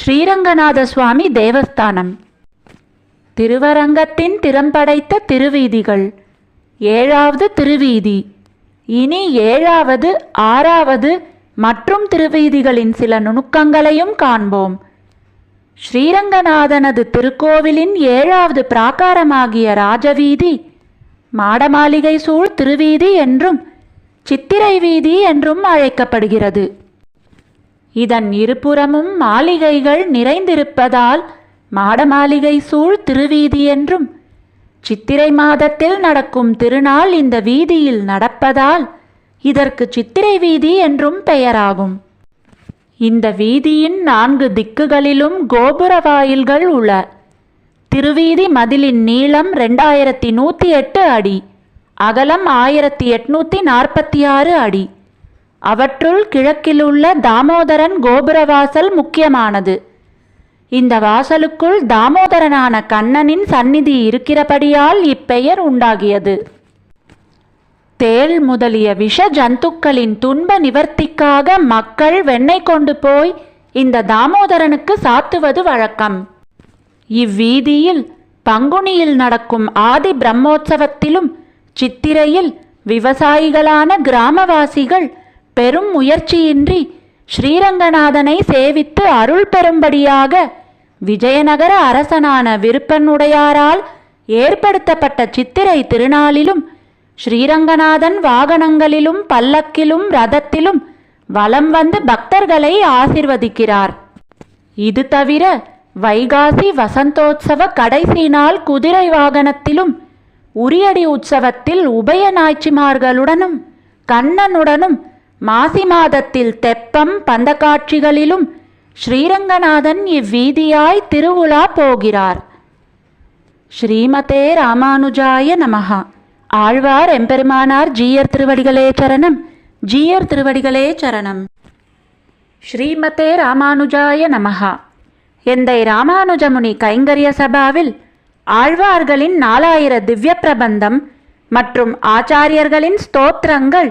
ஸ்ரீரங்கநாத சுவாமி தேவஸ்தானம். திருவரங்கத்தின் திறம்படைத்த திருவீதிகள். ஏழாவது திருவீதி. இனி ஏழாவது ஆறாவது மற்றும் திருவீதிகளின் சில நுணுக்கங்களையும் காண்போம். ஸ்ரீரங்கநாதனது திருக்கோவிலின் ஏழாவது பிராகாரமாகிய ராஜவீதி மாடமாளிகை சூழ் திருவீதி என்றும் சித்திரை வீதி என்றும் அழைக்கப்படுகிறது. இதன் இருபுறமும் மாளிகைகள் நிறைந்திருப்பதால் மாடமாளிகை சூழ் திருவீதி என்றும் சித்திரை மாதத்தில் நடக்கும் திருநாள் இந்த வீதியில் நடப்பதால் இதற்கு சித்திரை வீதி என்றும் பெயராகும். இந்த வீதியின் நான்கு திக்குகளிலும் கோபுர வாயில்கள் உள திருவீதி மதிலின் நீளம் ரெண்டாயிரத்தி நூற்றி எட்டு அடி அகலம் ஆயிரத்தி எட்நூற்றி நாற்பத்தி ஆறு அடி. அவற்றுள் கிழக்கிலுள்ள தாமோதரன் கோபுரவாசல் முக்கியமானது. இந்த வாசலுக்குள் தாமோதரனான கண்ணனின் சந்நிதி இருக்கிறபடியால் இப்பெயர் உண்டாகியது. தேள் முதலிய விஷ ஜந்துக்களின் துன்ப நிவர்த்திக்காக மக்கள் வெண்ணெய் கொண்டு போய் இந்த தாமோதரனுக்கு சாத்துவது வழக்கம். இவ்வீதியில் பங்குனியில் நடக்கும் ஆதி பிரம்மோற்சவத்திலும் சித்திரையில் விவசாயிகளான கிராமவாசிகள் பெரும் முயற்சியின்றி ஸ்ரீரங்கநாதனை சேவித்து அருள் பெறும்படியாக விஜயநகர அரசனான விருப்பனுடையாரால் ஏற்படுத்தப்பட்ட சித்திரை திருநாளிலும் ஸ்ரீரங்கநாதன் வாகனங்களிலும் பல்லக்கிலும் ரதத்திலும் வலம் வந்து பக்தர்களை ஆசிர்வதிக்கிறார். இது தவிர வைகாசி வசந்தோத்சவ கடைசி நாள் குதிரை வாகனத்திலும் உரியடி உற்சவத்தில் உபய நாய்ச்சிமார்களுடனும் கண்ணனுடனும் மாசி மாதத்தில் தெப்பம் பந்தக்காட்சிகளிலும் ஸ்ரீரங்கநாதன் இவ்வீதியாய் திருவுலா போகிறார். ஸ்ரீமதே ராமானுஜாய நமகா ஆழ்வார் எம்பெருமானார் ஜீயர் திருவடிகளே சரணம். ஜீயர் திருவடிகளே சரணம். ஸ்ரீமதே ராமானுஜாய நமகா எந்தை ராமானுஜமுனி கைங்கரிய சபாவில் ஆழ்வார்களின் நாலாயிர திவ்ய பிரபந்தம் மற்றும் ஆச்சாரியர்களின் ஸ்தோத்திரங்கள்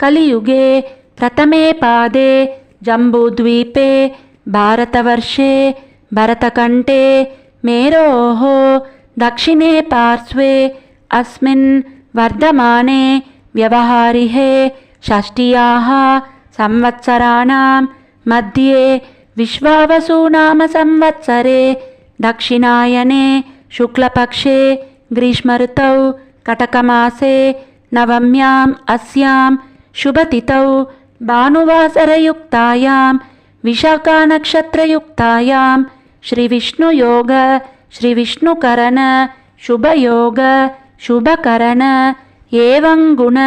कलियुगे प्रथमे पादे जम्बूद्वीपे भारतवर्षे भरतकण्ठे मेरोः दक्षिणे पार्श्वे अस्मिन् वर्धमाने व्यवहारिहे षष्ट्याः संवत्सराणां मध्ये विश्वावसुनाम संवत्सरे दक्षिणायने शुक्लपक्षे ग्रीष्मऋतौ कटकमासे नवम्याम् अस्यां शुभतिथौ भानुवासरयुक्तायां विशाखानक्षत्रयुक्तायां श्रीविष्णुयोग श्रीविष्णुकरण शुभयोग शुभकरण एवं गुण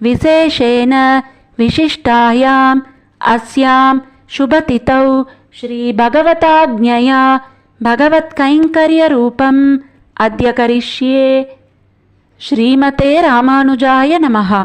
विशेषेण विशिष्टायाम् अस्यां शुभतिथौ श्रीभगवताज्ञया भगवत्कैङ्कर्यरूपम् अद्य करिष्ये। श्रीमते रामानुजाय नमः।